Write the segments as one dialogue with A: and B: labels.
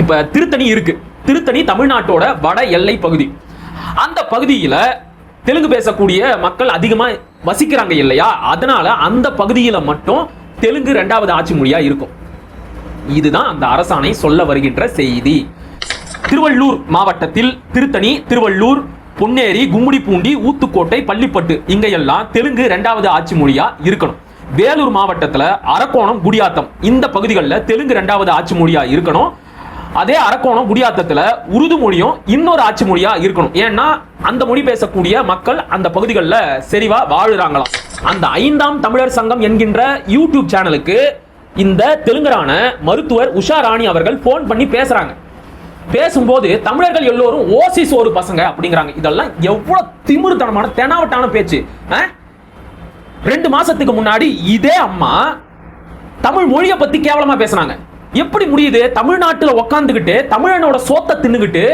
A: இப்போ திருத்தணி இருக்கு. திருத்தணி தமிழ்நாட்டோட வட எல்லை பகுதி. அந்த பகுதியில் தெலுங்கு பேசக்கூடிய மக்கள் அதிகமாக வசிக்கிறாங்க இல்லையா? அதனால அந்த பகுதியில் மட்டும் தெலுங்கு ரெண்டாவது ஆட்சி மொழியாக இருக்கும். இதுதான் அந்த அரசாணை சொல்ல வருகின்ற செய்தி. திருவள்ளூர் மாவட்டத்தில் திருத்தணி திருவள்ளூர் பொன்னேரி கும்மிடிப்பூண்டி ஊத்துக்கோட்டை பள்ளிப்பட்டு இங்கையெல்லாம் தெலுங்கு ரெண்டாவது ஆட்சி மொழியா இருக்கணும். வேலூர் மாவட்டத்தில் அரக்கோணம் குடியாத்தம் இந்த பகுதிகளில் தெலுங்கு ரெண்டாவது ஆட்சி மொழியா இருக்கணும். அதே அரக்கோணம் குடியாத்தத்துல உருது மொழியும் இன்னொரு ஆட்சி மொழியா இருக்கணும். ஏன்னா அந்த மொழி பேசக்கூடிய மக்கள் அந்த பகுதிகளில் செறிவா வாழுறாங்களாம். அந்த ஐந்தாம் தமிழர் சங்கம் என்கின்ற யூடியூப் சேனலுக்கு இந்த தெலுங்கரான மருத்துவர் உஷா ராணி அவர்கள் ஃபோன் பண்ணி பேசுறாங்க. பேசும்போது தமிழர்கள் எல்லோரும் ஓசிஸ் ஒரு பசங்க அப்படிங்கிறாங்க. இதெல்லாம் எவ்வளவு திமிருத்தனமான தெனாவட்டான பேச்சு. ஆ? ரெண்டு மாசத்துக்கு முன்னாடி இதே அம்மா தமிழ் மொழியை பத்தி கேவலமா பேசுனாங்க. எப்படி முடியுது? தமிழ்நாட்டுல உக்காந்துக்கிட்டு தமிழனோட சோத்தை தின்னுகிட்டு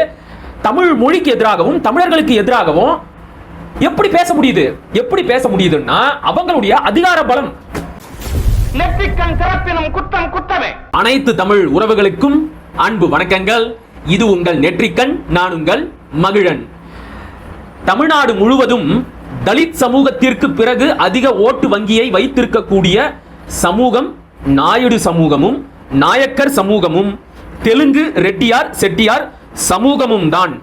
A: தமிழ் மொழிக்கு எதிராகவும் தமிழர்களுக்கு எதிராகவும் எப்படி பேச முடியுது? எப்படி பேச முடியுதுன்னா அவங்களுடைய அதிகார பலம்.
B: குற்றம் குற்றமே
A: அனைத்து தமிழ் உறவுகளுக்கும் அன்பு வணக்கங்கள். இது உங்கள் நெற்றிக்கண் நான் உங்கள் மகிழன். தமிழ்நாடு முழுவதும் தலித் சமூகத்திற்கு பிறகு அதிக ஓட்டு வங்கியை வைத்திருக்கக்கூடிய சமூகம் நாயுடு சமூகமும் நாயக்கர் சமூகமும் தெலுங்கு ரெட்டியார் செட்டியார் சமூகமும் தான்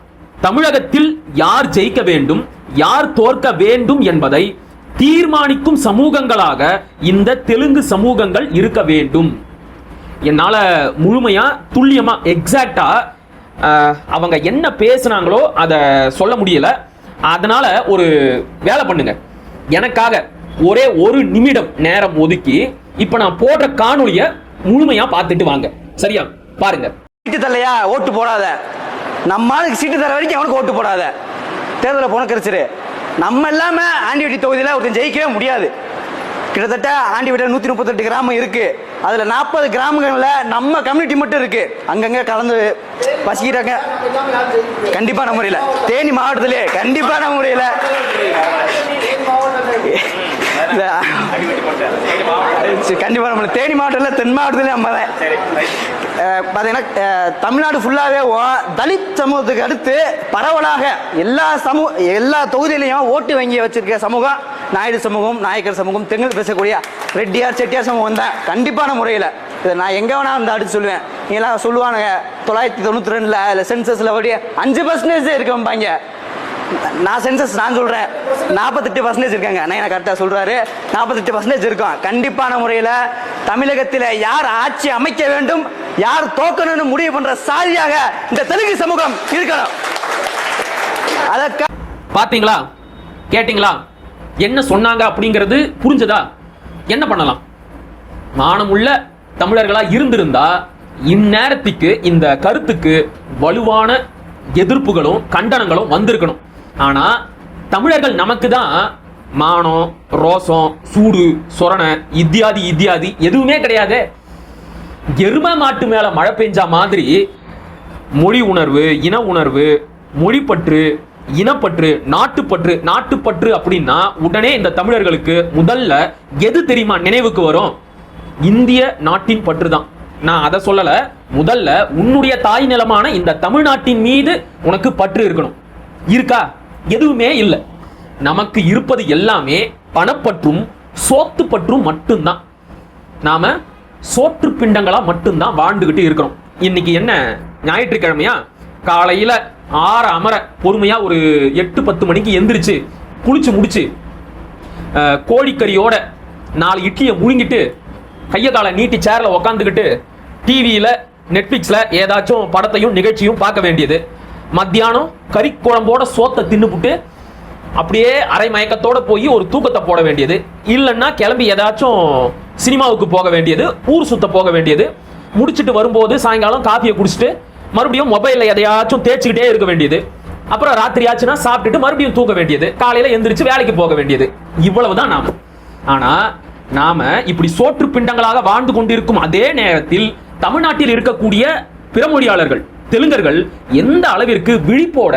A: தமிழகத்தில் யார் ஜெயிக்க வேண்டும் யார் தோற்க வேண்டும் என்பதை தீர்மானிக்கும் சமூகங்களாக இந்த தெலுங்கு சமூகங்கள் இருக்க வேண்டும். என்னால் முழுமையாக துல்லியமாக எக்ஸாக்டாக அவங்க என்ன பேசுனாங்களோ அதை சொல்ல முடியல. அதனால ஒரு வேலை பண்ணுங்க. எனக்காக ஒரே ஒரு நிமிடம் நேரம் ஒதுக்கி இப்போ நான் போடுற காணொளியை முழுமையாக பார்த்துட்டு வாங்க. சரியா? பாருங்க.
C: சீட்டு தரலையா? ஓட்டு போடாத. நம்ம ஆளுக்கு சீட்டு தர வரைக்கும் அவனுக்கு ஓட்டு போடாத. தேர்தலில் போன கிடைச்சிரு நம்ம இல்லாம ஆண்டிவட்டி தொகுதியில் ஒருத்தன் ஜெயிக்கவே முடியாது. கிட்டத்தட்ட ஆண்டிவட்டியில் நூற்றி முப்பத்தெட்டு கிராமம் இருக்கு. அதில் நாற்பது கிராமங்களில் நம்ம கம்யூனிட்டி மட்டும் இருக்கு. அங்கங்க கலந்து வசிக்கிறாங்க. கண்டிப்பான முறையில். தேனி மாவட்டத்திலே கண்டிப்பான முறையில். இல்ல, சரி, கண்டிப்பா நம்ம தேனி மாவட்டத்தில் தென் மாவட்டத்தில் நம்ம தான். அஹ், தமிழ்நாடு ஃபுல்லாகவே தலித் சமூகத்துக்கு அடுத்து பரவலாக எல்லா சமூக எல்லா தொகுதியிலையும் ஓட்டு வங்கி வச்சிருக்க சமூகம் நாயுடு சமூகம் நாயக்கர் சமூகம் தெங்கல் பேசக்கூடிய ரெட்டியார் செட்டியார் சமூகம் தான் கண்டிப்பான முறையில். இதை நான் எங்கே வேணா வந்து அடிச்சு சொல்லுவேன். நீங்களாம் சொல்லுவானுங்க தொள்ளாயிரத்தி தொண்ணூற்றி ரெண்டில் இல்லை சென்சஸில் அப்படியே அஞ்சு பர்சன்டேஜ் இருக்கம்பாங்க. நான் சென்சஸ் நான் சொல்கிறேன் நாற்பத்தெட்டு பர்சன்டேஜ் இருக்காங்க. அண்ணா கரெக்டாக சொல்கிறாரு நாற்பத்தெட்டு பர்சன்டேஜ் இருக்கும். கண்டிப்பான முறையில் தமிழகத்தில் யார் ஆட்சி அமைக்க வேண்டும் யார் தோக்கணும்னு முடிவு பண்ணுற சாதியாக இந்த தெலுங்கு சமூகம் இருக்கணும். அதற்காக
A: பார்த்தீங்களா கேட்டிங்களா? என்ன சொன்னாங்க அப்படிங்கிறது புரிஞ்சதா? என்ன பண்ணலாம்? மானமுள்ள தமிழர்களாக இருந்திருந்தா இந்நேரத்துக்கு இந்த கருத்துக்கு வலுவான எதிர்ப்புகளும் கண்டனங்களும் வந்திருக்கணும். ஆனா தமிழர்கள் நமக்கு தான் மானம் ரோசம் சூடு சொரணை இத்தியாதி இத்தியாதி எதுவுமே கிடையாது. எரும மாட்டு மேல மழை பெஞ்சா மாதிரி மொழி உணர்வு இன உணர்வு மொழிப்பற்று இனப்பற்று நாட்டுப்பற்று நாட்டுப்பற்று அப்படின்னா உடனே இந்த தமிழர்களுக்கு முதல்ல எது தெரியுமா நினைவுக்கு வரும்? இந்திய நாட்டின் பற்று தான் நான் அதை சொல்லல. முதல்ல உன்னுடைய தாய் நிலமான இந்த தமிழ்நாட்டின் மீது உனக்கு பற்று இருக்கணும். இருக்கா? எதுவுமே இல்லை. நமக்கு இருப்பது எல்லாமே பணப்பற்றும் சோத்து பற்றும் மட்டும்தான். நாம சோற்று பிண்டங்களா மட்டும்தான் வாழ்ந்துகிட்டு இருக்கிறோம். இன்னைக்கு என்ன? ஞாயிற்றுக்கிழமையா? காலையில ஆற அமர பொறுமையா ஒரு எட்டு பத்து மணிக்கு எந்திரிச்சு குளிச்சு முடிச்சு கோழிக்கறியோட நாலு இட்லியை முழுங்கிட்டு கையை காலை நீட்டி சேர்ல உக்காந்துக்கிட்டு டிவியில நெட்ஃபிளிக்ஸ்ல ஏதாச்சும் படத்தையும் நிகழ்ச்சியும் பார்க்க வேண்டியது. மத்தியானம் கறி குழம்போட சோத்தை தின்னுபுட்டு அப்படியே அரை மயக்கத்தோட போய் ஒரு தூக்கத்தை போட வேண்டியது. இல்லைன்னா கிளம்பி ஏதாச்சும் சினிமாவுக்கு போக வேண்டியது ஊர் சுத்த போக வேண்டியது. முடிச்சுட்டு வரும்போது சாயங்காலம் காஃபியை குடிச்சிட்டு மறுபடியும் மொபைலில் எதையாச்சும் தேய்ச்சிக்கிட்டே இருக்க வேண்டியது. அப்புறம் ராத்திரி ஆச்சுன்னா சாப்பிட்டுட்டு மறுபடியும் தூங்க வேண்டியது. காலையில எந்திரிச்சு வேலைக்கு போக வேண்டியது. இவ்வளவுதான் நாம. ஆனா நாம இப்படி சோற்று பிண்டங்களாக வாழ்ந்து கொண்டிருக்கும் அதே நேரத்தில் தமிழ்நாட்டில் இருக்கக்கூடிய பிறமொழியாளர்கள் தெலுங்கர்கள் எந்த அளவிற்கு விழிப்போட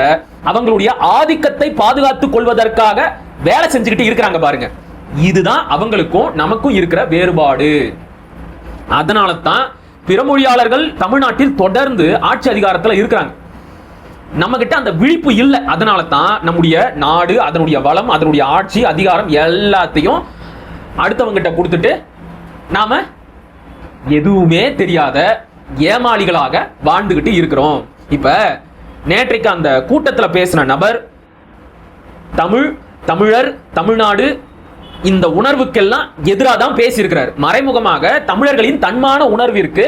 A: அவங்களுடைய ஆதிக்கத்தை பாதுகாத்துக் கொள்வதற்காக வேலை செஞ்சுக்கிட்டு இருக்கிறாங்க பாருங்க. இதுதான் அவங்களுக்கும் நமக்கும் இருக்கிற வேறுபாடு. அதனால தான் பிறமொழியாளர்கள் தமிழ்நாட்டில் தொடர்ந்து ஆட்சி அதிகாரத்துல இருக்கிறாங்க. நம்ம கிட்ட அந்த விழிப்பு இல்லை. அதனால தான் நம்முடைய நாடு அதனுடைய வளம் அதனுடைய ஆட்சி அதிகாரம் எல்லாத்தையும் அடுத்தவங்கிட்ட கொடுத்துட்டு நாம எதுவுமே தெரியாத ஏமாளிகளாக வாழ்ந்துகிட்டு இருக்கிறோம். இப்ப நேற்றைக்கு அந்த கூட்டத்தில் பேசின நபர் தமிழ் தமிழர் தமிழ்நாடு இந்த உணர்வுக்கெல்லாம் எதிராக தான் பேசியிருக்கிறார். மறைமுகமாக தமிழர்களின் தன்மான உணர்விற்கு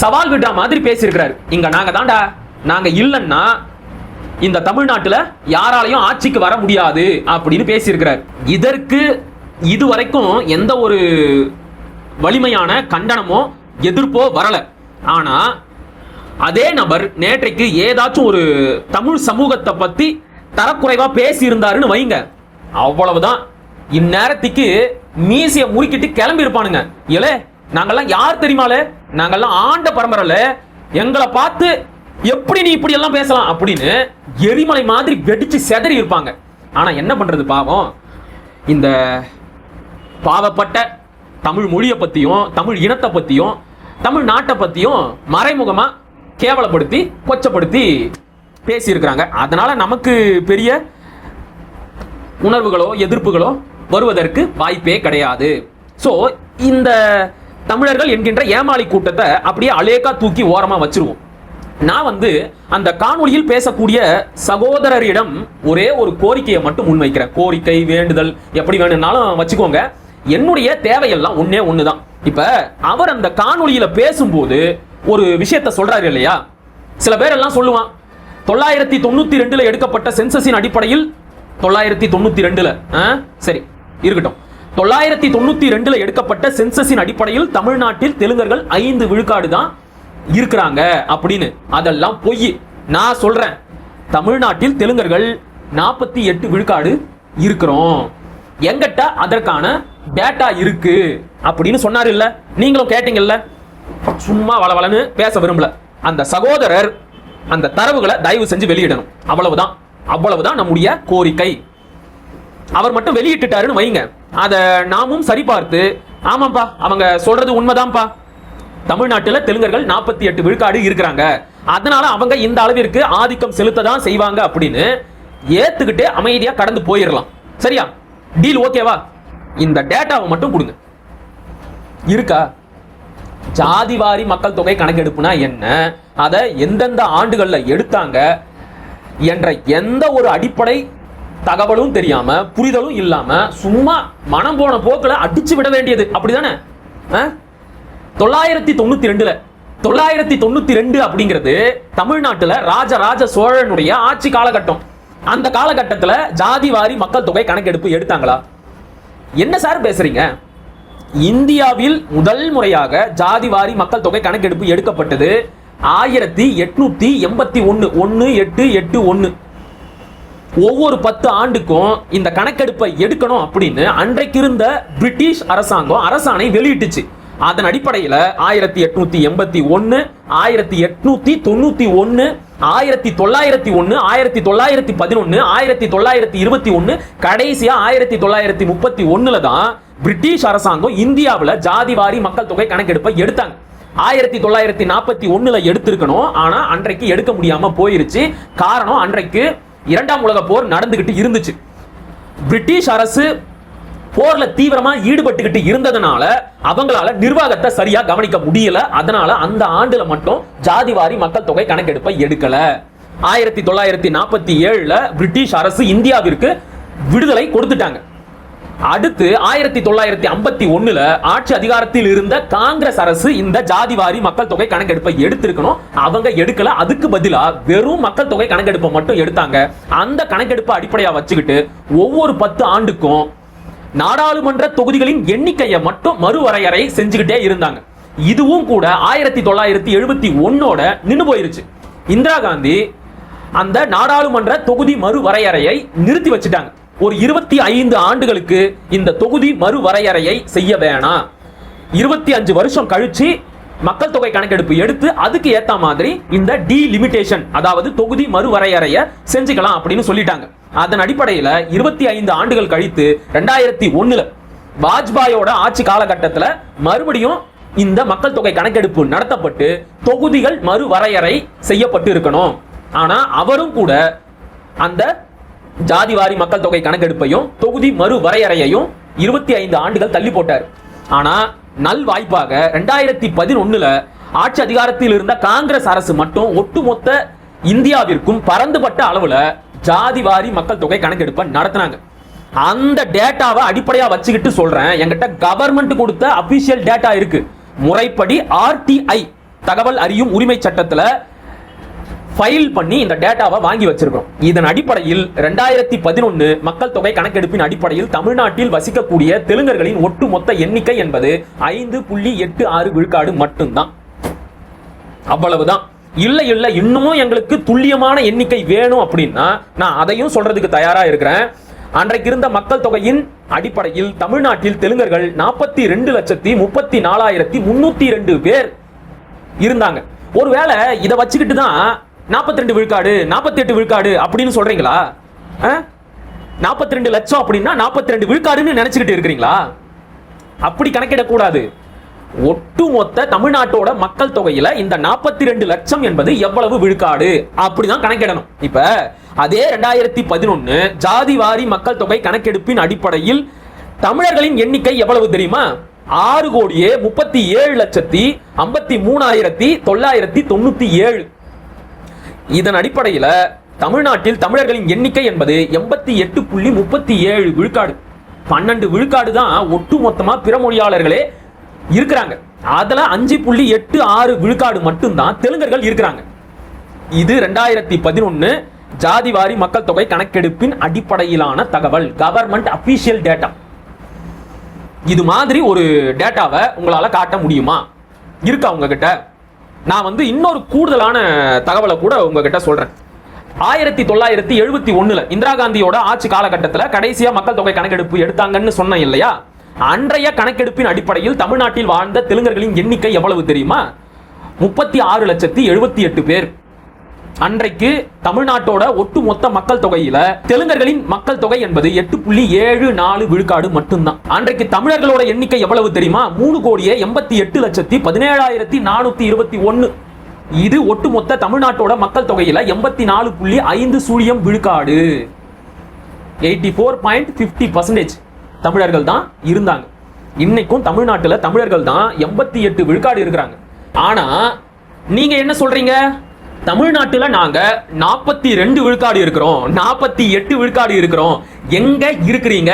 A: சவால் விடுற மாதிரி பேசியிருக்கிறார். இங்க நாங்க தாண்டா நாங்க இல்லைன்னா இந்த தமிழ்நாட்டுல யாராலையும் ஆட்சிக்கு வர முடியாது அப்படின்னு பேசியிருக்கிறார். இதற்கு இதுவரைக்கும் எந்த ஒரு வலிமையான கண்டனமோ எதிர்ப்போ வரலை. ஆனா அதே நபர் நேற்றைக்கு ஏதாச்சும் ஒரு தமிழ் சமூகத்தை பத்தி தரக்குறைவா பேசி இருந்தாருன்னு வைங்க. அவ்வளவுதான். இந்நேரத்துக்கு மீசைய முறுக்கிட்டு கிளம்பி இருப்பானுங்க ஏலே நாங்கெல்லாம் யார் தெரியுமாலே? நாங்கெல்லாம் ஆண்ட பரம்பரைல. எங்களை பார்த்து எப்படி நீ இப்படி எல்லாம் பேசலாம் அப்படின்னு எரிமலை மாதிரி வெடிச்சு செதறி இருப்பாங்க. ஆனா என்ன பண்றது பாவம்? இந்த பாவப்பட்ட தமிழ் மொழியை பத்தியும் தமிழ் இனத்தை பத்தியும் தமிழ் நாட்டை பத்தியும் மறைமுகமா கேவலப்படுத்தி கொச்சப்படுத்தி பேசியிருக்கிறாங்க. அதனால நமக்கு பெரிய உணர்வுகளோ எதிர்ப்புகளோ வருவதற்கு வாய்ப்பே கிடையாது. ஸோ இந்த தமிழர்கள் என்கின்ற ஏமாளி கூட்டத்தை அப்படியே அலேக்கா தூக்கி ஓரமா வச்சிருவோம். நான் வந்து அந்த காணொளியில் பேசக்கூடிய சகோதரரிடம் ஒரே ஒரு கோரிக்கையை மட்டும் முன்வைக்கிறேன். கோரிக்கை வேண்டுதல் எப்படி வேணும்னாலும் வச்சுக்கோங்க. என்னுடைய தேவையெல்லாம் ஒன்னே ஒண்ணுதான். இப்ப அவர் அந்த காணொலியில பேசும்போது ஒரு விஷயத்த சொல்றாரு இல்லையா? சில பேர் எல்லாம் சொல்லுவான் தொள்ளாயிரத்தி தொண்ணூத்தி ரெண்டுல எடுக்கப்பட்ட சென்சஸின் அடிப்படையில் தொள்ளாயிரத்தி தொண்ணூத்தி ரெண்டுல. ஆ? சரி இருக்கட்டும். தொள்ளாயிரத்தி தொண்ணூத்தி ரெண்டுல எடுக்கப்பட்ட சென்சஸின் அடிப்படையில் தமிழ்நாட்டில் தெலுங்கர்கள் ஐந்து விழுக்காடு தான் இருக்கிறாங்க அப்படின்னு. அதெல்லாம் பொய். நான் சொல்றேன் தமிழ்நாட்டில் தெலுங்கர்கள் நாற்பத்தி எட்டு விழுக்காடு இருக்கிறோம். எங்கிட்ட அதற்கான டேட்டா இருக்கு அப்படின்னு சொன்னார் இல்ல நீங்களும் கேட்டீங்கல்ல? சும்மா வளவளன்னு பேச விரும்பல. அந்த சகோதரர் அந்த தரவுகளை தயவு செஞ்சு வெளியிடணும். அவ்வளவுதான். அவ்வளவுதான் நம்முடைய கோரிக்கை. அவர் மட்டும் வெளியிட்டுட்டாருன்னு வைங்க. அதை நாமும் சரிபார்த்து ஆமாப்பா அவங்க சொல்றது உண்மைதான்ப்பா தமிழ்நாட்டில் தெலுங்கர்கள் நாற்பத்தி எட்டு விழுக்காடு இருக்கிறாங்க. அதனால அவங்க இந்த அளவிற்கு ஆதிக்கம் செலுத்த தான் செய்வாங்க அப்படின்னு ஏத்துக்கிட்டு அமைதியா கடந்து போயிடலாம் சரியா? டீல் ஓகேவா இந்த டேட்டாவை மட்டும் கொடுங்க. இருக்கா? ஜாதிவாரி மக்கள் தொகை கணக்கெடுப்புனா என்ன? அதை எந்தெந்த ஆண்டுகள்ல எடுத்தாங்க? என்ற எந்த ஒரு அடிப்படை தகவலும் தெரியாம புரிதலும் இல்லாம சும்மா மனம் போன போக்கில் அடிச்சு விட வேண்டியது. அப்படிதானே? ஆ? தொள்ளாயிரத்தி தொண்ணூத்தி ரெண்டுல தொள்ளாயிரத்தி தொண்ணூத்தி ரெண்டு அப்படிங்கிறது தமிழ்நாட்டுல ராஜராஜ சோழனுடைய ஆட்சி காலகட்டம். அந்த காலகட்டத்துல ஜாதிவாரி மக்கள் தொகை கணக்கெடுப்பு எடுத்தாங்களா? என்ன சார் பேசுறீங்க? இந்தியாவில் முதல் முறையாக ஜாதிவாரி மக்கள் தொகை கணக்கெடுப்பு எடுக்கப்பட்டது ஆயிரத்தி எட்நூத்தி எண்பத்தி ஒன்னு. ஒன்னு எட்டு எட்டு ஒன்னு. ஒவ்வொரு பத்து ஆண்டுக்கும் இந்த கணக்கெடுப்பை எடுக்கணும் அப்படின்னு அன்றைக்கு இருந்த பிரிட்டிஷ் அரசாங்கம் அரசாணை வெளியிட்டுச்சு. அதன் அடிப்படையில் ஆயிரத்தி எட்நூத்தி எண்பத்தி ஒன்னு ஆயிரத்தி எட்நூத்தி தொண்ணூத்தி ஒன்னு ஆயிரத்தி தொள்ளாயிரத்தி ஒன்னு ஆயிரத்தி தொள்ளாயிரத்தி பதினொன்னு ஆயிரத்தி தொள்ளாயிரத்தி இருபத்தி ஒன்னு கடைசியா ஆயிரத்தி தொள்ளாயிரத்தி முப்பத்தி ஒண்ணுல தான் பிரிட்டிஷ் அரசாங்கம் இந்தியாவில் ஜாதிவாரி மக்கள் தொகை கணக்கெடுப்பை எடுத்தாங்க. ஆயிரத்தி தொள்ளாயிரத்தி நாற்பத்தி ஒண்ணுல எடுத்திருக்கணும். ஆனா அன்றைக்கு எடுக்க முடியாம போயிருச்சு. காரணம் அன்றைக்கு இரண்டாம் உலக போர் நடந்துகிட்டு இருந்துச்சு. பிரிட்டிஷ் அரசு போர்ல தீவிரமா ஈடுபட்டுக்கிட்டு இருந்ததுனால அவங்களால நிர்வாகத்தை சரியா கவனிக்க முடியல. அதனால அந்த ஆண்டுல மட்டும் ஜாதிவாரி மக்கள் தொகை கணக்கெடுப்பை எடுக்கல. ஆயிரத்தி தொள்ளாயிரத்தி நாற்பத்தி ஏழுல பிரிட்டிஷ் அரசு இந்தியாவிற்கு விடுதலை கொடுத்துட்டாங்க. அடுத்து ஆயிரத்தி தொள்ளாயிரத்தி ஐம்பத்தி ஒண்ணுல ஆட்சி அதிகாரத்தில் இருந்த காங்கிரஸ் அரசு இந்த ஜாதிவாரி மக்கள் தொகை கணக்கெடுப்பை எடுத்திருக்கணும். அவங்க எடுக்கல. அதுக்கு பதிலா வெறும் மக்கள் தொகை கணக்கெடுப்பை மட்டும் எடுத்தாங்க. அந்த கணக்கெடுப்பை அடிப்படையா வச்சுக்கிட்டு ஒவ்வொரு பத்து ஆண்டுக்கும் நாடாளுமன்ற தொகுதிகளின் எண்ணிக்கையை மட்டும் மறுவரையறை செஞ்சுக்கிட்டே இருந்தாங்க. இதுவும் கூட ஆயிரத்தி தொள்ளாயிரத்தி எழுபத்தி ஒன்னோட நின்று போயிருச்சு. இந்திரா காந்தி அந்த நாடாளுமன்ற தொகுதி மறுவரையறையை நிறுத்தி வச்சுட்டாங்க. ஒரு இருபத்தி ஐந்து ஆண்டுகளுக்கு இந்த தொகுதி மறுவரையறையை செய்ய வேணாம். இருபத்தி அஞ்சு வருஷம் கழிச்சு மக்கள் தொகை கணக்கெடுப்பு எடுத்து அதுக்கு ஏத்த மாதிரி இந்த டி லிமிடேஷன் அதாவது தொகுதி மறுவரையறைய செஞ்சுக்கலாம் அப்படின்னு சொல்லிட்டாங்க. அதன் அடிப்படையில இருபத்தி ஐந்து ஆண்டுகள் கழித்து ரெண்டாயிரத்தி ஒண்ணுல வாஜ்பாயோட ஆட்சி காலகட்டத்தில் மறுபடியும் இந்த மக்கள் தொகை கணக்கெடுப்பு நடத்தப்பட்டு தொகுதிகள் மறுவரையறை செய்யப்பட்டு இருக்கணும். ஆனா அவரும் கூட அந்த ஜாதிவாரி மக்கள் தொகை கணக்கெடுப்பையும் தொகுதி மறுவரையறையையும் இருபத்தி ஐந்து ஆண்டுகள் தள்ளி போட்டார். ஆனா நல் வாய்ப்பாக ரெண்டாயிரத்தி பதினொன்னுல ஆட்சி அதிகாரத்தில் இருந்த காங்கிரஸ் அரசு மட்டும் ஒட்டுமொத்த இந்தியாவிற்கும் பரந்துபட்ட அளவுல ஜாதிவாரி மக்கள் தொகை கணக்கெடுப்பை நடத்தினாங்க. அந்த டேட்டாவை அடிப்படையாக வச்சுக்கிட்டு சொல்கிறேன் என்கிட்ட கவர்மெண்ட் கொடுத்த அபிஷியல் டேட்டா இருக்கு. முறைப்படி ஆர்டிஐ தகவல் அறியும் உரிமை சட்டத்தில் ஃபைல் பண்ணி இந்த டேட்டாவை வாங்கி வச்சிருக்கோம் இதன் அடிப்படையில் ரெண்டாயிரத்தி பதினொன்று மக்கள் தொகை கணக்கெடுப்பின் அடிப்படையில் தமிழ்நாட்டில் வசிக்கக்கூடிய தெலுங்கர்களின் ஒட்டுமொத்த எண்ணிக்கை என்பது ஐந்து புள்ளி எட்டு ஆறு விழுக்காடு மட்டும்தான். அவ்வளவுதான். இல்லை இல்லை இன்னமும் எங்களுக்கு துல்லியமான எண்ணிக்கை வேணும் அப்படின்னா நான் அதையும் சொல்றதுக்கு தயாராக இருக்கிறேன். அன்றைக்கு இருந்த மக்கள் தொகையின் அடிப்படையில் தமிழ்நாட்டில் தெலுங்கர்கள் நாற்பத்தி ரெண்டு லட்சத்தி முப்பத்தி நாலாயிரத்தி முன்னூத்தி ரெண்டு பேர் இருந்தாங்க. ஒருவேளை இதை வச்சுக்கிட்டு தான் நாற்பத்தி ரெண்டு விழுக்காடு நாற்பத்தி எட்டு விழுக்காடு அப்படின்னு சொல்றீங்களா? நாற்பத்தி ரெண்டு லட்சம் அப்படின்னா நாற்பத்தி ரெண்டு விழுக்காடுன்னு நினைச்சுக்கிட்டு இருக்கிறீங்களா? அப்படி கணக்கிடக்கூடாது. ஒட்டுமொத்த தமிழ்நாட்டோட மக்கள் தொகையில இந்த நாற்பத்தி ரெண்டு லட்சம் என்பது எவ்வளவு விழுக்காடு? அப்படிதான் கணக்கிடணும். இப்ப அதே ரெண்டாயிரத்தி பதினொன்னு ஜாதிவாரி மக்கள் தொகை கணக்கெடுப்பின் அடிப்படையில் தமிழர்களின் எண்ணிக்கை எவ்வளவு தெரியுமா? ஆறு கோடியே முப்பத்தி ஏழு லட்சத்தி ஐம்பத்தி மூணாயிரத்தி தொள்ளாயிரத்தி தொண்ணூத்தி ஏழு. இதன் அடிப்படையில தமிழ்நாட்டில் தமிழர்களின் எண்ணிக்கை என்பது எண்பத்தி எட்டு புள்ளி முப்பத்தி ஏழு விழுக்காடு. பன்னெண்டு விழுக்காடு தான் ஒட்டு மொத்தமா பிற மொழியாளர்களே இருக்கிறாங்க. அதில் அஞ்சு புள்ளி எட்டு ஆறு விழுக்காடு மட்டும்தான் தெலுங்கர்கள் இருக்கிறாங்க. இது ரெண்டாயிரத்தி பதினொன்று ஜாதிவாரி மக்கள் தொகை கணக்கெடுப்பின் அடிப்படையிலான தகவல் கவர்மெண்ட் அபிஷியல் டேட்டா இது மாதிரி ஒரு டேட்டாவை உங்களால் காட்ட முடியுமா? இருக்கா உங்ககிட்ட? நான் வந்து இன்னொரு கூடுதலான தகவலை கூட உங்ககிட்ட சொல்றேன். ஆயிரத்தி தொள்ளாயிரத்தி எழுபத்தி ஒண்ணுல இந்திரா காந்தியோட ஆட்சி காலகட்டத்தில் கடைசியா மக்கள் தொகை கணக்கெடுப்பு எடுத்தாங்கன்னு சொன்னேன் இல்லையா? அன்றைய கணக்கெடுப்பின் அடிப்படையில் தமிழ்நாட்டில் வாழ்ந்த தெலுங்கர்களின் எண்ணிக்கை எவ்வளவு தெரியுமா? முப்பத்தி ஆறு லட்சத்தி எழுபத்தி எட்டு பேர். அன்றைக்கு தமிழ்நாட்டோட ஒட்டுமொத்த மக்கள் தொகையில தெலுங்கர்களின் மக்கள் தொகை என்பது எட்டு புள்ளி ஏழு நாலு விழுக்காடு மட்டும்தான். அன்றைக்கு தமிழர்களோட எண்ணிக்கை எவ்வளவு தெரியுமா? மூணு கோடியே எண்பத்தி எட்டு லட்சத்தி பதினேழாயிரத்தி நானூத்தி இருபத்தி ஒன்னு. இது ஒட்டுமொத்த தமிழ்நாட்டோட மக்கள் தொகையில எண்பத்தி நாலு புள்ளி ஐந்து சூழியம் விழுக்காடு. Eighty four point fifty percentage. தமிழர்கள் தான் இருந்தாங்க. இன்னைக்கும் தமிழ்நாட்டில் தமிழர்கள் தான் எண்பத்தி எட்டு விழுக்காடு இருக்கிறாங்க. ஆனா நீங்க என்ன சொல்றீங்க? தமிழ்நாட்டில் நாங்க நாற்பத்தி ரெண்டு விழுக்காடு இருக்கிறோம். நாற்பத்தி எட்டு விழுக்காடு இருக்கிறோம். எங்க இருக்கிறீங்க?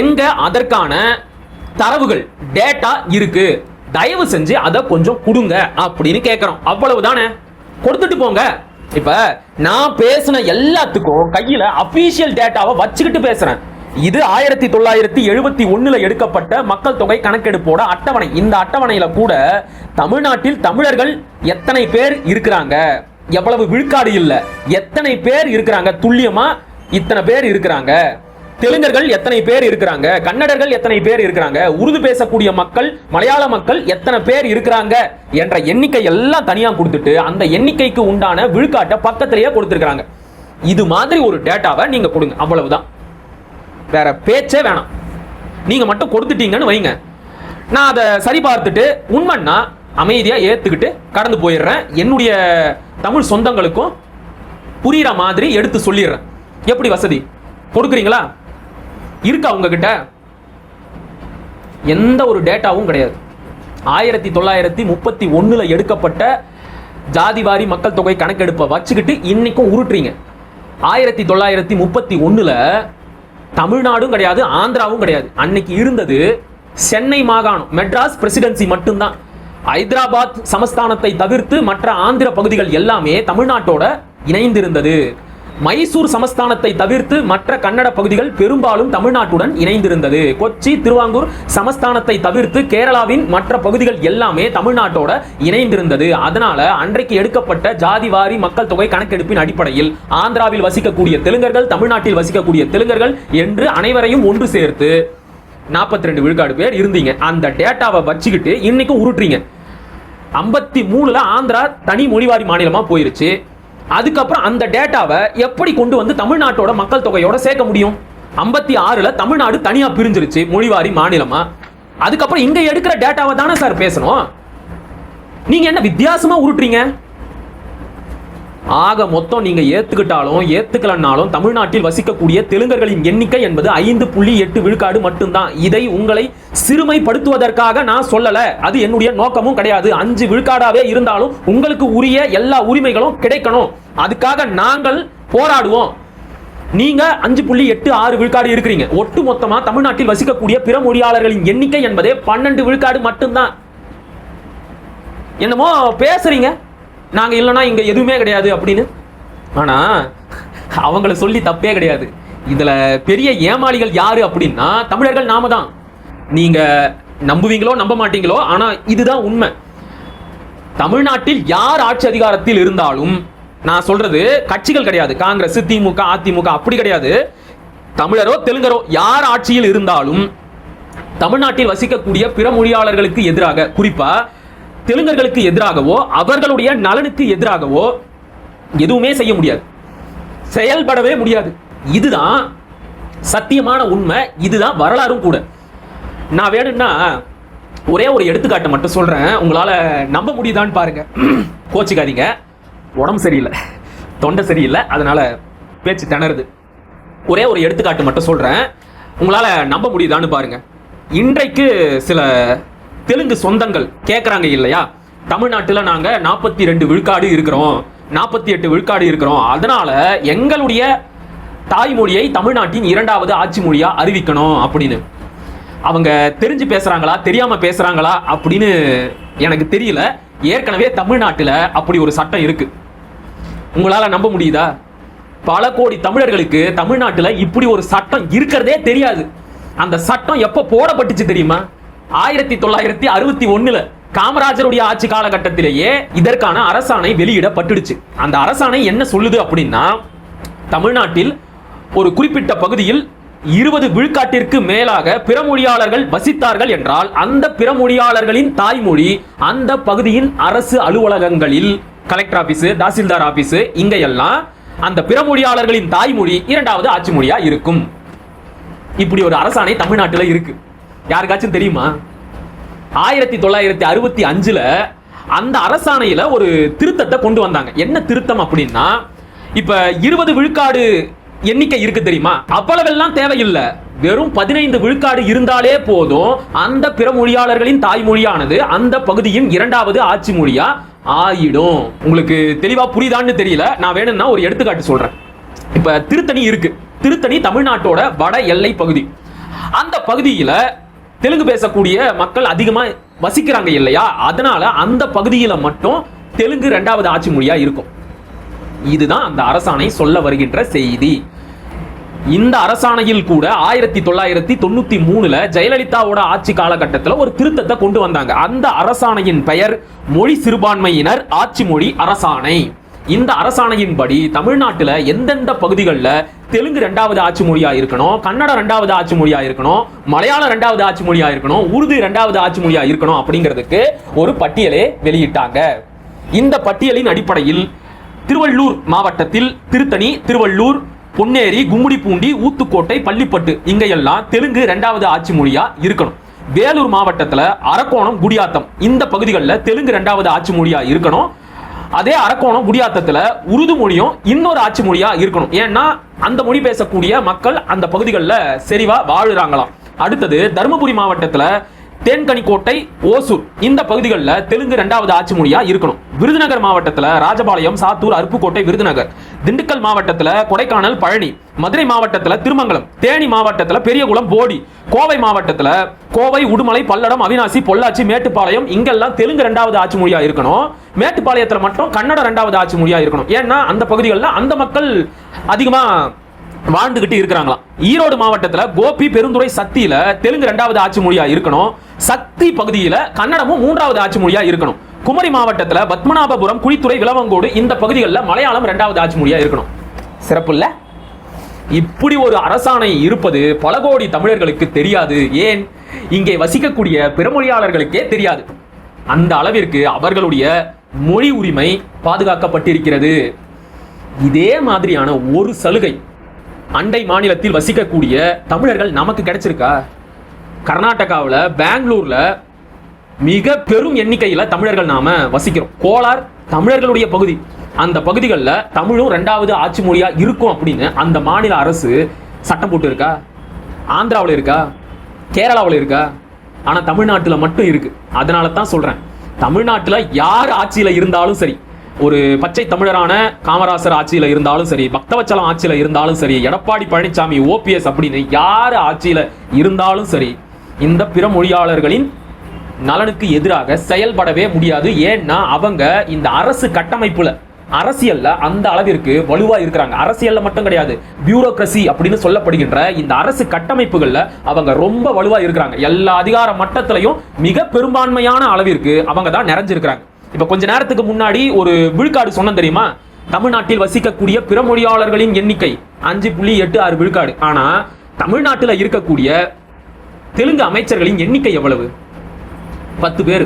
A: எங்க அதற்கான தரவுகள் டேட்டா இருக்கு. தயவு செஞ்சு அதை கொஞ்சம் கொடுங்க அப்படின்னு கேட்கிறோம் அவ்வளவுதானே? கொடுத்துட்டு போங்க. இப்ப நான் பேசின எல்லாத்துக்கும் கையில அபிஷியல் டேட்டாவை வச்சுக்கிட்டு பேசுறேன். இது ஆயிரத்தி தொள்ளாயிரத்தி எழுபத்தி ஒன்னுல எடுக்கப்பட்ட மக்கள் தொகை கணக்கெடுப்போட அட்டவணை. இந்த அட்டவணையில கூட தமிழ்நாட்டில் தமிழர்கள் எத்தனை பேர் இருக்கிறாங்க? எவ்வளவு விழுக்காடு இல்ல. எத்தனை பேர் இருக்கிறாங்க? துல்லியமா இத்தனை பேர் இருக்கிறாங்க. தெலுங்கர்கள் எத்தனை பேர் இருக்கிறாங்க? கன்னடர்கள் எத்தனை பேர் இருக்கிறாங்க? உருது பேசக்கூடிய மக்கள் மலையாள மக்கள் எத்தனை பேர் இருக்கிறாங்க? என்ற எண்ணிக்கை எல்லாம் தனியா கொடுத்துட்டு அந்த எண்ணிக்கைக்கு உண்டான விழுக்காட்டை பக்கத்திலேயே கொடுத்துருக்காங்க இது மாதிரி ஒரு டேட்டாவை நீங்க கொடுங்க. அவ்வளவுதான். வேற பேச்சே வேணாம். நீங்க மட்டும் கொடுத்துட்டீங்கன்னு வைங்க. நான் அதை சரி பார்த்துட்டு உண்மைன்னா அமைதியா ஏத்துக்கிட்டு கடந்து போயிடுறேன். என்னுடைய தமிழ் சொந்தங்களுக்கும் புரிகிற மாதிரி எடுத்து சொல்லிடுறேன். எப்படி வசதி? கொடுக்குறீங்களா? இருக்கா உங்ககிட்ட? எந்த ஒரு டேட்டாவும் கிடையாது. ஆயிரத்தி தொள்ளாயிரத்தி முப்பத்தி ஒன்றில் எடுக்கப்பட்ட ஜாதிவாரி மக்கள் தொகை கணக்கெடுப்பை வச்சுக்கிட்டு இன்னைக்கும் உருட்டுறீங்க. ஆயிரத்தி தொள்ளாயிரத்தி முப்பத்தி ஒன்றில் தமிழ்நாடும் கிடையாது ஆந்திராவும் கிடையாது. அன்னைக்கு இருந்தது சென்னை மாகாணம். மெட்ராஸ் பிரசிடென்சி மட்டும்தான். ஹைதராபாத் சமஸ்தானத்தை தவிர்த்து மற்ற ஆந்திர பகுதிகள் எல்லாமே தமிழ்நாட்டோட இணைந்திருந்தது. மைசூர் சமஸ்தானத்தை தவிர்த்து மற்ற கன்னட பகுதிகள் பெரும்பாலும் தமிழ்நாட்டுடன் இணைந்திருந்தது. கொச்சி திருவாங்கூர் சமஸ்தானத்தை தவிர்த்து கேரளாவின் மற்ற பகுதிகள் எல்லாமே தமிழ்நாட்டோட இணைந்திருந்தது. அதனால அன்றைக்கு எடுக்கப்பட்ட ஜாதிவாரி மக்கள் தொகை கணக்கெடுப்பின் அடிப்படையில் ஆந்திராவில் வசிக்கக்கூடிய தெலுங்கர்கள் தமிழ்நாட்டில் வசிக்கக்கூடிய தெலுங்கர்கள் என்று அனைவரையும் ஒன்று சேர்த்து நாற்பத்தி ரெண்டு விழுக்காடு பேர் இருந்தீங்க. அந்த டேட்டாவை வச்சுக்கிட்டு இன்னைக்கும் உருட்டுறீங்க. ஐம்பத்தி மூணுல ஆந்திரா தனி மொழிவாரி மாநிலமா போயிருச்சு. அதுக்கப்புறம் அந்த டேட்டாவை எப்படி கொண்டு வந்து தமிழ்நாட்டோட மக்கள் தொகையோட சேர்க்க முடியும்? ஐம்பத்தி ஆறுல தமிழ்நாடு தனியா பிரிஞ்சிருச்சு மொழிவாரி மாநிலமா. அதுக்கப்புறம் இங்க எடுக்கிற டேட்டாவை தானே சார் பேசணும்? நீங்க என்ன வித்தியாசமா உருட்டுறீங்க? ஆக மொத்தம் நீங்க ஏத்துக்கிட்டாலும் ஏத்துக்கலன்னாலும் தமிழ்நாட்டில் வசிக்கக்கூடிய தெலுங்கர்களின் எண்ணிக்கை என்பது ஐந்து புள்ளி எட்டு விழுக்காடு மட்டும்தான். இதை உங்களை சிறுமைப்படுத்துவதற்காக நான் சொல்லல. அது என்னுடைய நோக்கமும் கிடையாது. அஞ்சு விழுக்காடாவே இருந்தாலும் உங்களுக்கு உரிய எல்லா உரிமைகளும் கிடைக்கணும். அதுக்காக நாங்கள் போராடுவோம். நீங்க அஞ்சு புள்ளி எட்டு ஆறு விழுக்காடு இருக்கிறீங்க. ஒட்டு மொத்தமா தமிழ்நாட்டில் வசிக்கக்கூடிய பிற மொழியாளர்களின் எண்ணிக்கை என்பதே பன்னெண்டு விழுக்காடு மட்டும்தான். என்னமோ பேசுறீங்க. நாங்க இல்லைன்னா இங்க எதுவுமே கிடையாது அப்படின்னு. ஆனா அவங்கள சொல்லி தப்பே கிடையாது. இதுல பெரிய ஏமாளிகள் யாரு அப்படின்னா தமிழர்கள் நாம தான். நீங்க நம்புவீங்களோ நம்ப மாட்டீங்களோ ஆனா இதுதான் உண்மை. தமிழ்நாட்டில் யார் ஆட்சி அதிகாரத்தில் இருந்தாலும் நான் சொல்றது கட்சிகள் கிடையாது. காங்கிரஸ் திமுக அதிமுக அப்படி கிடையாது. தமிழரோ தெலுங்கரோ யார் ஆட்சியில் இருந்தாலும் தமிழ்நாட்டில் வசிக்கக்கூடிய பிற மொழியாளர்களுக்கு எதிராக குறிப்பா தெலுங்கர்களுக்கு எதிராகவோ அவர்களுடைய நலனுக்கு எதிராகவோ எதுவுமே செய்ய முடியாது. செயல்படவே முடியாது. இதுதான் சத்தியமான உண்மை இதுதான் வரலாறும் கூட. நான் வேணும்னா ஒரே ஒரு எடுத்துக்காட்டை மட்டும் சொல்றேன். உங்களால நம்ப முடியுதான்னு பாருங்க. கோச்சிக்காதீங்க. உடம்பு சரியில்லை. தொண்டை சரியில்லை. அதனால பேச்சு திணறுது. ஒரே ஒரு எடுத்துக்காட்டு மட்டும் சொல்றேன். உங்களால நம்ப முடியுதான்னு பாருங்க. இன்றைக்கு சில தெலுங்கு சொந்தங்கள் கேட்குறாங்க இல்லையா? தமிழ்நாட்டில் நாங்கள் நாற்பத்தி ரெண்டு விழுக்காடு இருக்கிறோம். நாற்பத்தி எட்டு விழுக்காடு இருக்கிறோம். அதனால எங்களுடைய தாய்மொழியை தமிழ்நாட்டின் இரண்டாவது ஆட்சி மொழியா அறிவிக்கணும் அப்படின்னு. அவங்க தெரிஞ்சு பேசுறாங்களா தெரியாம பேசுறாங்களா அப்படின்னு எனக்கு தெரியல. ஏற்கனவே தமிழ்நாட்டில் அப்படி ஒரு சட்டம் இருக்கு. உங்களால நம்ப முடியுதா? பல கோடி தமிழர்களுக்கு தமிழ்நாட்டில் இப்படி ஒரு சட்டம் இருக்கிறதே தெரியாது. அந்த சட்டம் எப்போ போடப்பட்டுச்சு தெரியுமா? ஆயிரத்தி தொள்ளாயிரத்தி அறுபத்தி ஒண்ணுல காமராஜருடைய ஆட்சி காலகட்டத்திலேயே இதற்கான அரசாணை வெளியிடப்பட்டுடுச்சு. அந்த அரசாணை என்ன சொல்லுது அப்படின்னா தமிழ்நாட்டில் ஒரு குறிப்பிட்ட பகுதியில் இருபது விழுக்காட்டிற்கு மேலாக பிறமொழியாளர்கள் வசித்தார்கள் என்றால் அந்த பிறமொழியாளர்களின் தாய்மொழி அந்த பகுதியின் அரசு அலுவலகங்களில் கலெக்டர் ஆபீஸ் தாசில்தார் ஆபீஸ் இங்க எல்லாம் அந்த பிறமொழியாளர்களின் தாய்மொழி இரண்டாவது ஆட்சி மொழியா இருக்கும். இப்படி ஒரு அரசாணை தமிழ்நாட்டில் இருக்கு. யாருக்காச்சும் தெரியுமா? ஆயிரத்தி தொள்ளாயிரத்தி அறுபத்தி அஞ்சுல அந்த அரசாணையில ஒரு திருத்தத்தை கொண்டு வந்தாங்க. என்ன திருத்தம் அப்படின்னா இப்ப இருபது விழுக்காடு எண்ணிக்கை இருக்கு தெரியுமா? அவ்வளவெல்லாம் தேவையில்லை. வெறும் பதினைந்து விழுக்காடு இருந்தாலே போதும். அந்த பிற மொழியாளர்களின் தாய்மொழியானது அந்த பகுதியின் இரண்டாவது ஆட்சி மொழியா ஆயிடும். உங்களுக்கு தெளிவா புரியுதான்னு தெரியல. நான் வேணும்னா ஒரு எடுத்துக்காட்டு சொல்றேன். இப்ப திருத்தணி இருக்கு. திருத்தணி தமிழ்நாட்டோட வட எல்லை பகுதி. அந்த பகுதியில தெலுங்கு பேசக்கூடிய மக்கள் அதிகமா வசிக்கிறாங்க இல்லையா? அதனால அந்த பகுதியில மட்டும் தெலுங்கு ரெண்டாவது ஆட்சி மொழியா இருக்கும். இதுதான் அந்த அரசாணை சொல்ல வருகின்ற செய்தி. இந்த அரசாணையில் கூட ஆயிரத்தி தொள்ளாயிரத்தி தொண்ணூத்தி மூணுல ஜெயலலிதாவோட ஆட்சி காலகட்டத்தில் ஒரு திருத்தத்தை கொண்டு வந்தாங்க. அந்த அரசாணையின் பெயர் மொழி சிறுபான்மையினர் ஆட்சி மொழி அரசாணை. இந்த அரசாணையின்படி தமிழ்நாட்டுல எந்தெந்த பகுதிகளில் தெலுங்கு ரெண்டாவது ஆட்சி மொழியா இருக்கணும் கன்னடம் ரெண்டாவது ஆட்சி மொழியா இருக்கணும் மலையாளம் ரெண்டாவது ஆட்சி மொழியா இருக்கணும் உருது ரெண்டாவது ஆட்சி மொழியா இருக்கணும் அப்படிங்கிறதுக்கு ஒரு பட்டியலே வெளியிட்டாங்க. இந்த பட்டியலின் அடிப்படையில் திருவள்ளூர் மாவட்டத்தில் திருத்தணி திருவள்ளூர் பொன்னேரி கும்முடிப்பூண்டி ஊத்துக்கோட்டை பள்ளிப்பட்டு இங்க எல்லாம் தெலுங்கு ரெண்டாவது ஆட்சி மொழியா இருக்கணும். வேலூர் மாவட்டத்துல அரக்கோணம் குடியாத்தம் இந்த பகுதிகளில் தெலுங்கு ரெண்டாவது ஆட்சி மொழியா இருக்கணும். அதே அரக்கோணம் குடியாத்தத்துல உருது மொழியும் இன்னொரு ஆட்சி மொழியா இருக்கணும். ஏன்னா அந்த மொழி பேசக்கூடிய மக்கள் அந்த பகுதிகளில் செறிவா வாழுறாங்களாம். அடுத்தது தருமபுரி மாவட்டத்துல தேன்கனிக்கோட்டை ஓசூர் இந்த பகுதிகளில் தெலுங்கு ரெண்டாவது ஆட்சி மொழியா இருக்கணும். விருதுநகர் மாவட்டத்தில் ராஜபாளையம் சாத்தூர் அருப்புக்கோட்டை விருதுநகர். திண்டுக்கல் மாவட்டத்தில் கொடைக்கானல் பழனி. மதுரை மாவட்டத்தில் திருமங்கலம். தேனி மாவட்டத்தில் பெரியகுளம் போடி. கோவை மாவட்டத்தில் கோவை உடுமலை பல்லடம் அவினாசி பொள்ளாச்சி மேட்டுப்பாளையம் இங்கெல்லாம் தெலுங்கு ரெண்டாவது ஆட்சி மொழியா இருக்கணும். மேட்டுப்பாளையத்தில் மட்டும் கன்னடம் ரெண்டாவது ஆட்சி மொழியா இருக்கணும். ஏன்னா அந்த பகுதிகளில் அந்த மக்கள் அதிகமாக வாழ்ந்துகிட்டு இருக்கிறாங்களாம். ஈரோடு மாவட்டத்தில் கோபி பெருந்துறை சக்தியில தெலுங்கு ரெண்டாவது ஆட்சி மொழியா இருக்கணும். சக்தி பகுதியில கன்னடமும் மூன்றாவது ஆட்சி மொழியா இருக்கணும். குமரி மாவட்டத்துல பத்மநாபபுரம் குழித்துறை விளவங்கோடு இந்த பகுதிகளில் மலையாளம் ரெண்டாவது ஆட்சி மொழியா இருக்கணும். சிறப்பு இல்ல? இப்படி ஒரு அரசாணை இருப்பது பல கோடி தமிழர்களுக்கு தெரியாது. ஏன்? இங்கே வசிக்கக்கூடிய பிறமொழியாளர்களுக்கே தெரியாது. அந்த அளவிற்கு அவர்களுடைய மொழி உரிமை பாதுகாக்கப்பட்டிருக்கிறது. இதே மாதிரியான ஒரு சலுகை அண்டை மாநிலத்தில் வசிக்கக்கூடிய தமிழர்கள் நமக்கு கிடைச்சிருக்கா? கர்நாடகாவில் பெங்களூர்ல மிக பெரும் எண்ணிக்கையில் தமிழர்கள் நாம வசிக்கிறோம். கோலார் தமிழர்களுடைய பகுதி. அந்த பகுதிகளில் தமிழும் ரெண்டாவது ஆட்சி மொழியா இருக்கும் அப்படின்னு அந்த மாநில அரசு சட்டம் போட்டு இருக்கா ஆந்திராவில் இருக்கா? கேரளாவில் இருக்கா? ஆனால் தமிழ்நாட்டில் மட்டும் இருக்கு. அதனால தான் சொல்றேன். தமிழ்நாட்டில் யார் ஆட்சியில் இருந்தாலும் சரி ஒரு பச்சை தமிழரான காமராசர் ஆட்சியில் இருந்தாலும் சரி பக்தவச்சலம் ஆட்சியில் இருந்தாலும் சரி எடப்பாடி பழனிசாமி ஓபிஎஸ் அப்படின்னு யார் ஆட்சியில் இருந்தாலும் சரி இந்த பிற மொழியாளர்களின் நலனுக்கு எதிராக செயல்படவே முடியாது. ஏன்னா அவங்க இந்த அரசு கட்டமைப்புல அரசியல்ல அந்த அளவிற்கு வலுவா இருக்கிறாங்க. அரசியல்ல மட்டும் கிடையாது பியூரோக்ரசி அப்படின்னு சொல்லப்படுகின்ற இந்த அரசு கட்டமைப்புகள்ல அவங்க ரொம்ப வலுவா இருக்கிறாங்க. எல்லா அதிகார மட்டத்திலையும் மிக பெரும்பான்மையான அளவிற்கு அவங்க தான் நிறைஞ்சிருக்கிறாங்க. இப்ப கொஞ்ச நேரத்துக்கு முன்னாடி ஒரு விழுக்காடு சொன்னேன் தெரியுமா? தமிழ்நாட்டில் வசிக்கக்கூடிய பிற மொழியாளர்களின் எண்ணிக்கை அஞ்சு புள்ளி எட்டு ஆறு விழுக்காடு. ஆனா தமிழ்நாட்டில் இருக்கக்கூடிய தெலுங்கு அமைச்சர்களின் எண்ணிக்கை எவ்வளவு? பத்து பேர்.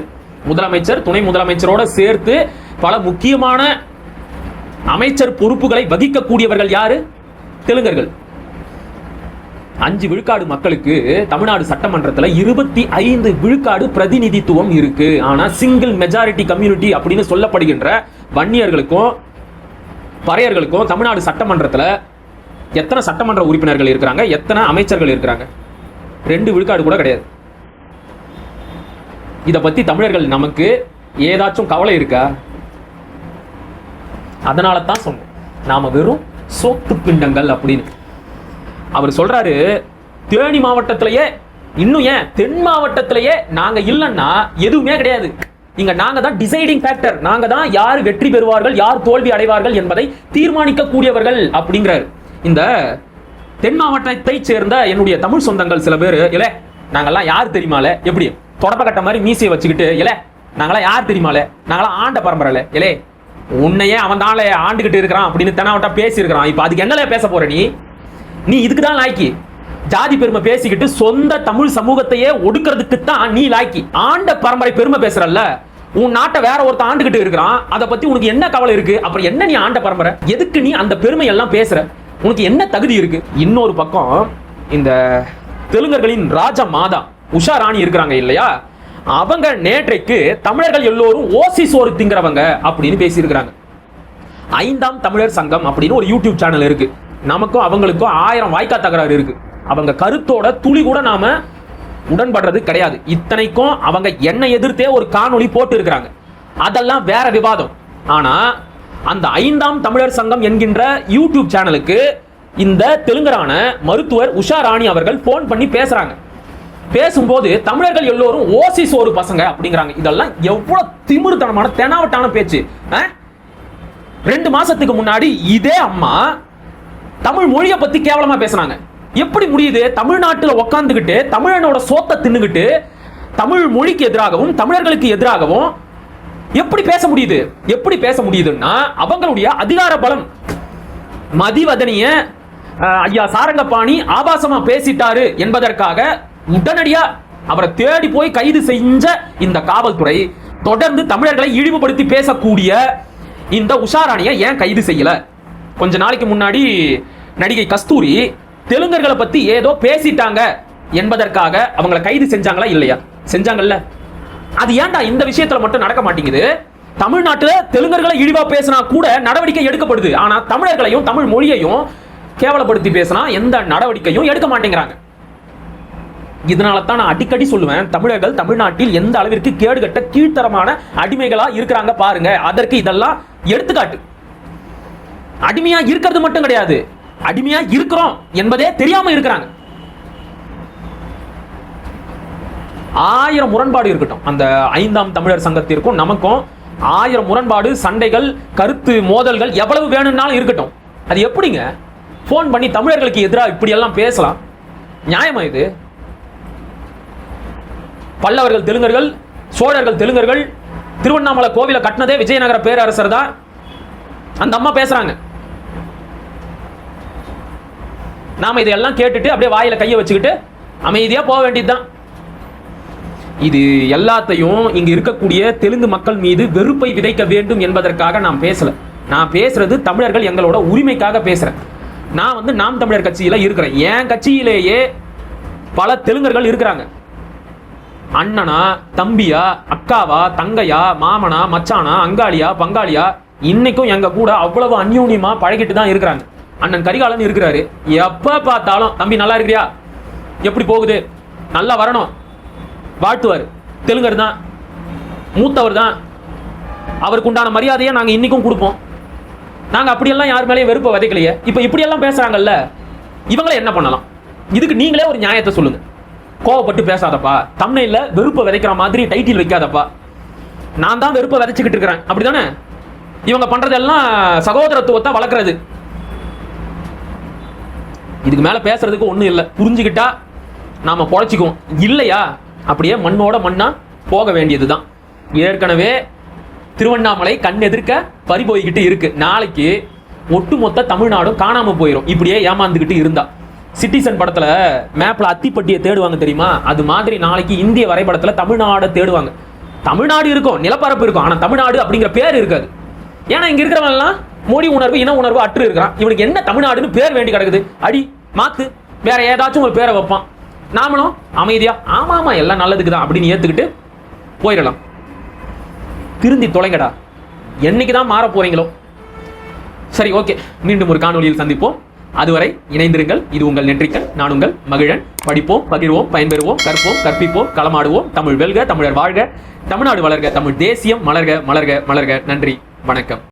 A: முதலமைச்சர் துணை முதலமைச்சரோட சேர்த்து பல முக்கியமான அமைச்சர் பொறுப்புகளை வகிக்கக்கூடியவர்கள் யாரு? தெலுங்கர்கள். அஞ்சு விழுக்காடு மக்களுக்கு தமிழ்நாடு சட்டமன்றத்தில் இருபத்தி ஐந்து விழுக்காடு பிரதிநிதித்துவம் இருக்கு. ஆனா சிங்கிள் மெஜாரிட்டி கம்யூனிட்டி அப்படின்னு சொல்லப்படுகின்ற வன்னியர்களுக்கும் பறையர்களுக்கும் தமிழ்நாடு சட்டமன்றத்துல எத்தனை சட்டமன்ற உறுப்பினர்கள் இருக்கிறாங்க? எத்தனை அமைச்சர்கள் இருக்கிறாங்க? ரெண்டு விழுக்காடு கூட கிடையாது. இத பத்தி தமிழர்கள் நமக்கு ஏதாச்சும் கவலை இருக்கா? அதனால தான் சொன்னேன். நாம வெறும் சோத்து பிண்டங்கள் அப்படின்னு. அவர் சொல்றாரு தேனி மாவட்டத்திலேயே இன்னும் ஏன் தென் மாவட்டத்திலேயே நாங்க இல்லைன்னா எதுவுமே கிடையாது. இங்க நாங்க தான் டிசைடிங் ஃபேக்டர் நாங்க தான் யார் வெற்றி பெறுவார்கள் யார் தோல்வி அடைவார்கள் என்பதை தீர்மானிக்க கூடியவர்கள் அப்படிங்கிறார். இந்த தென் மாவட்டத்தை சேர்ந்த என்னுடைய தமிழ் சொந்தங்கள் சில பேர் இல்ல நாங்கெல்லாம் யார் தெரியுமால? எப்படி? தொடப்ப கட்ட மாதிரி மீசையை வச்சுக்கிட்டு இல்ல நாங்களாம் யார் தெரியுமால? நாங்களாம் ஆண்ட பரம்பரைல. இலே உன்னையே அவன் தான் ஆண்டுகிட்டு இருக்கிறான் அப்படின்னு தெனாவட்டா பேசியிருக்கிறான். இப்போ அதுக்கு என்னல பேச போற நீ? நீ இதுக்கு தான் லாய்க்கி. ஜாதி பெருமை பேசிக்கிட்டு சொந்த தமிழ் சமூகத்தையே ஒடுக்கிறதுக்கு தான் நீ லாய்க்கி. ஆண்ட பரம்பரை பெருமை பேசுறல்ல. உன் நாட்டை வேற ஒருத்தன் ஆண்டுகிட்டு இருக்கிறான். அதை பத்தி உனக்கு என்ன கவலை இருக்கு? அப்புறம் என்ன நீ ஆண்ட பரம்பரை? எதுக்கு நீ அந்த பெருமை எல்லாம் பேசுற? உனக்கு என்ன தகுதி இருக்கு? இன்னொரு பக்கம் இந்த தெலுங்கர்களின் ராஜ மாதா உஷா ராணி இருக்கிறாங்க இல்லையா? அவங்க நேற்றைக்கு தமிழர்கள் எல்லோரும் ஓசி சோறு திங்கிறவங்க அப்படின்னு பேசியிருக்கிறாங்க. ஐந்தாம் தமிழர் சங்கம் அப்படின்னு ஒரு யூடியூப் சேனல் இருக்கு. நமக்கும் அவங்களுக்கும் ஆயிரம் வாய்க்கா தகராறு இருக்கு. அவங்க கருத்தோட துளி கூட நாம உடன்படுறது கிடையாது. இத்தனைக்கும் அவங்க என்னை எதிர்த்தே ஒரு காணொளி போட்டு இருக்கிறாங்க அதெல்லாம் வேற விவாதம். ஆனா அந்த ஐந்தாம் தமிழர் சங்கம் என்கின்ற யூடியூப் சேனலுக்கு இந்த தெலுங்கரான மருத்துவர் உஷா ராணி அவர்கள் போன் பண்ணி பேசுறாங்க. பேசும்போது தமிழர்கள் எல்லோரும் ஓசி சோறு பசங்க அப்படிங்கிறாங்க. இதெல்லாம் எவ்வளவு திமிருத்தனமான தெனாவட்டான பேச்சு. ஆ? ரெண்டு மாசத்துக்கு முன்னாடி இதே அம்மா தமிழ் மொழியை பத்தி கேவலமா பேசுனாங்க. எப்படி முடியுது? தமிழ்நாட்டுல உக்காந்துக்கிட்டு தமிழனோட சோத்தை தின்னுகிட்டு தமிழ் மொழிக்கு எதிராகவும் தமிழர்களுக்கு எதிராகவும் எப்படி பேச முடியுது? எப்படி பேச முடியுதுன்னா அவங்களுடைய அதிகார பலம். மதிவதனிய ஐயா சாரங்கபாணி ஆபாசமா பேசிட்டாரு என்பதற்காக உடனடியா அவரை தேடி போய் கைது செஞ்ச இந்த காவல்துறை தொடர்ந்து தமிழர்களை இழிவுபடுத்தி பேசக்கூடிய இந்த உஷாராணியை ஏன் கைது செய்யல? கொஞ்ச நாளைக்கு முன்னாடி நடிகை கஸ்தூரி தெலுங்கர்களை பத்தி ஏதோ பேசிட்டாங்க என்பதற்காக அவங்கள கைது செஞ்சாங்களா இல்லையா? செஞ்சாங்கல்ல. அது ஏன்டா இந்த விஷயத்துல மட்டும் நடக்க மாட்டேங்குது? தமிழ்நாட்டுல தெலுங்கர்களை இழிவா பேசினா கூட நடவடிக்கை எடுக்கப்படுது. ஆனா தமிழர்களையும் தமிழ் மொழியையும் கேவலப்படுத்தி பேசினா எந்த நடவடிக்கையும் எடுக்க மாட்டேங்கிறாங்க. இதனால தான் நான் அடிக்கடி சொல்லுவேன் தமிழர்கள் தமிழ்நாட்டில் எந்த அளவிற்கு கேடுகட்ட கீழ்த்தரமான அடிமைகளா இருக்கிறாங்க பாருங்க. அதற்கு இதெல்லாம் எடுத்துக்காட்டு. அடிமையா இருக்கிறது மட்டும் கிடையாது. அடிமையா இருக்கிறோம் என்பதே தெரியாம இருக்கிறாங்க. ஆயிரம் முரண்பாடு இருக்கட்டும். அந்த ஐந்தாம் தமிழர் சங்கத்திற்கும் நமக்கும் ஆயிரம் முரண்பாடு சண்டைகள் கருத்து மோதல்கள் எவ்வளவு வேணும்னாலும் இருக்கட்டும். அது எப்படிங்க? ஃபோன் பண்ணி தமிழர்களுக்கு எதிராக இப்படியெல்லாம் பேசலாம்? நியாயமா இது? பல்லவர்கள் தெலுங்கர்கள் சோழர்கள் தெலுங்கர்கள் திருவண்ணாமலை கோவிலை கட்டினதே விஜயநகர பேரரசர் தான். அந்த அம்மா பேசுறாங்க. நாம இதையெல்லாம் கேட்டுட்டு அப்படியே வாயில கையை வச்சுக்கிட்டு அமைதியா போக வேண்டியதுதான். இது எல்லாத்தையும் இங்க இருக்கக்கூடிய தெலுங்கு மக்கள் மீது வெறுப்பை விதைக்க வேண்டும் என்பதற்காக நான் பேசல. நான் பேசுறது தமிழர்கள் எங்களோட உரிமைக்காக பேசுறேன். நான் வந்து நாம் தமிழர் கட்சியில இருக்கிறேன். என் கட்சியிலேயே பல தெலுங்கர்கள் இருக்கிறாங்க. அண்ணனா தம்பியா அக்காவா தங்கையா மாமனா மச்சானா அங்காளியா பங்காளியா இன்னைக்கும் எங்க கூட அவ்வளவு அந்யூன்யமா பழகிட்டு தான் இருக்கிறாங்க. அண்ணன் கரிகாலன் இருக்கிறாரு. எப்ப பார்த்தாலும் தம்பி நல்லா இருக்கிறியா? எப்படி போகுது? நல்லா வரணும்? வாழ்த்துவார். தெலுங்கர் தான் மூத்தவர் தான். அவருக்கு உண்டான மரியாதையை நாங்கள் இன்றைக்கும் கொடுப்போம். நாங்கள் அப்படியெல்லாம் யார் மேலேயும் வெறுப்பை விதைக்கலையே. இப்போ இப்படியெல்லாம் பேசுகிறாங்கல்ல இவங்களே என்ன பண்ணலாம்? இதுக்கு நீங்களே ஒரு நியாயத்தை சொல்லுங்க. கோவப்பட்டு பேசாதப்பா. தமிழில் வெறுப்பை விதைக்கிற மாதிரி டைட்டில் வைக்காதப்பா. நான் தான் வெறுப்பை விதைச்சிக்கிட்டு இருக்கிறேன். அப்படிதானே? இவங்க பண்ணுறதெல்லாம் சகோதரத்துவத்தை வளர்க்குறது. இதுக்கு மேலே பேசுறதுக்கு ஒன்றும் இல்லை. புரிஞ்சுக்கிட்டா நாம பொழைச்சிக்குவோம். இல்லையா? அப்படியே மண்ணோட மண்ணா போக வேண்டியது தான் ஏற்கனவே திருவண்ணாமலை கண் எதிர்க்க பறிபோய்கிட்டு இருக்கு. நாளைக்கு ஒட்டுமொத்த தமிழ்நாடும் காணாம போயிடும் இப்படியே ஏமாந்துக்கிட்டு இருந்தா. சிட்டிசன் படத்துல மேப்ல அத்திப்பட்டியை தேடுவாங்க தெரியுமா? அது மாதிரி நாளைக்கு இந்திய வரைபடத்துல தமிழ்நாடை தேடுவாங்க. தமிழ்நாடு இருக்கும் நிலப்பரப்பு இருக்கும். ஆனா தமிழ்நாடு அப்படிங்கிற பேர் இருக்காது. ஏன்னா இங்க இருக்கிறவங்க எல்லாம் மொழி உணர்வு இன உணர்வு அற்று இருக்கிறான். இவனுக்கு என்ன தமிழ்நாடுன்னு பேர் வேண்டி கிடக்குது? அடி மாத்து. வேற ஏதாச்சும் ஒரு பேரை வைப்பான். நாமளும் அமைதியா ஆமா ஆமா எல்லாம் நல்லதுக்கு தான் அப்படின்னு ஏத்துக்கிட்டு போயிடலாம். திருந்தி தொலைங்கடா. என்னைக்கு தான் மாற போறீங்களோ? சரி ஓகே மீண்டும் ஒரு காணொளியில் சந்திப்போம். அதுவரை இணைந்திருங்கள். இது உங்கள் நெற்றிக்கன் நான் உங்கள் மகிழன். படிப்போம் பகிர்வோம் பயன்பெறுவோம் கற்போம் கற்பிப்போம் களமாடுவோம். தமிழ் வெல்க தமிழர் வாழ்க தமிழ்நாடு வளர்க தமிழ் தேசியம் மலர்க மலர்க மலர்க. நன்றி வணக்கம்.